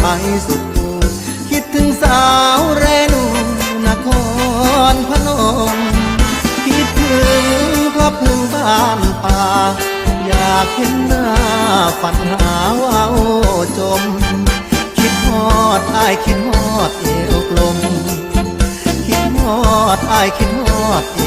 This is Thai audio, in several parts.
ไปสุดกูคิดถึงสาวเรนูนครพนม คิดถึงพระพึ่งบ้านป่า อยากเห็นหน้าฝันหาว่าวจม คิดฮอดอายคิดฮอดเอวกลม คิดฮอดอายคิดฮอดเอ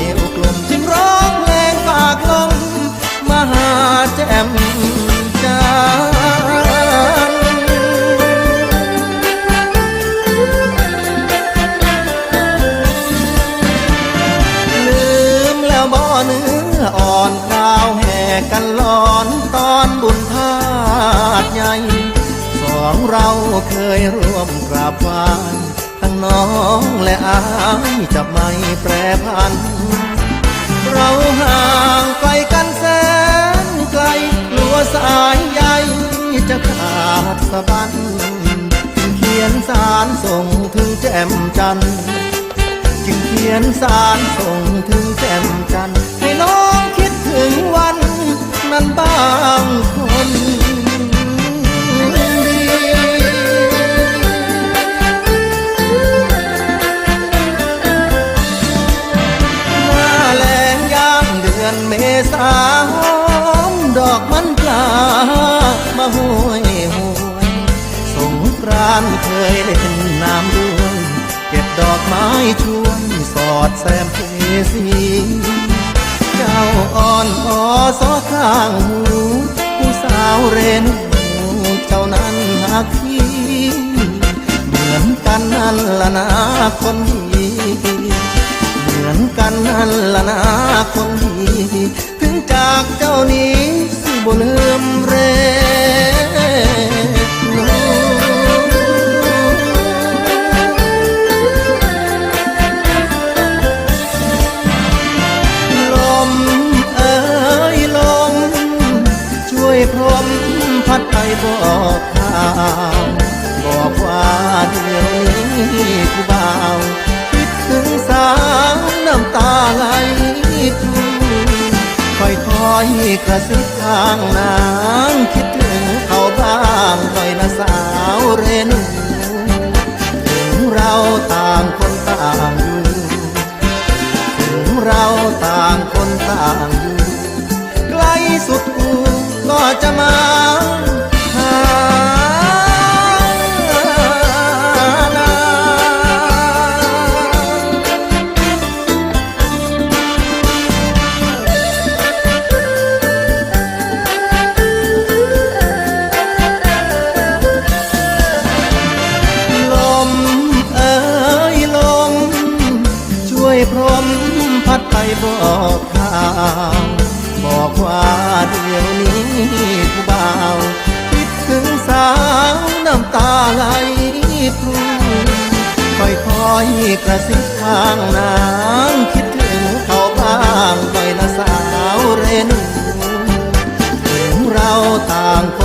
มกราบไหว้ทั้งน้องและอายจะไม่แปรพัน เราห่างไกลกันแสนไกลกลัวสายใยจะขาดสะบันเขียนสารส่งถึงแจ่มจันทร์จึงเขียนสารส่งถึงแจ่ เมษาหอมดอกมันปลามาห้วยหวยสงกรานเคยเล่นน้ำด้วยเก็บดอกไม้ชวนสอดแซมเพสีเจ้าอ่อนออสอข้างหูผู้สาวเรนูเจ้านั้นหักพี่เหมือนกันนั่นละนะคนดีเหมือนกันนั่นละนะ ช่วยพรมพัดไปบอกข่าวบอกว่าเดี๋ยวนี้กูบ่าวคิดถึงสาวน้ำตาไหลพรูค่อยคอยกระซิบข้างนางคิดถึงเขาบ้างหน่อยนะสาวเรนูถึงเราต่างคน กว่าเดี๋ยวนี้ผู้บ่าวคิดถึงสาวน้ำตาไหลพรูค่อยๆกระซิบข้างนางคิดถึงเขาบ้างหน่อยนะสาวเรนูถึงเราต่างคน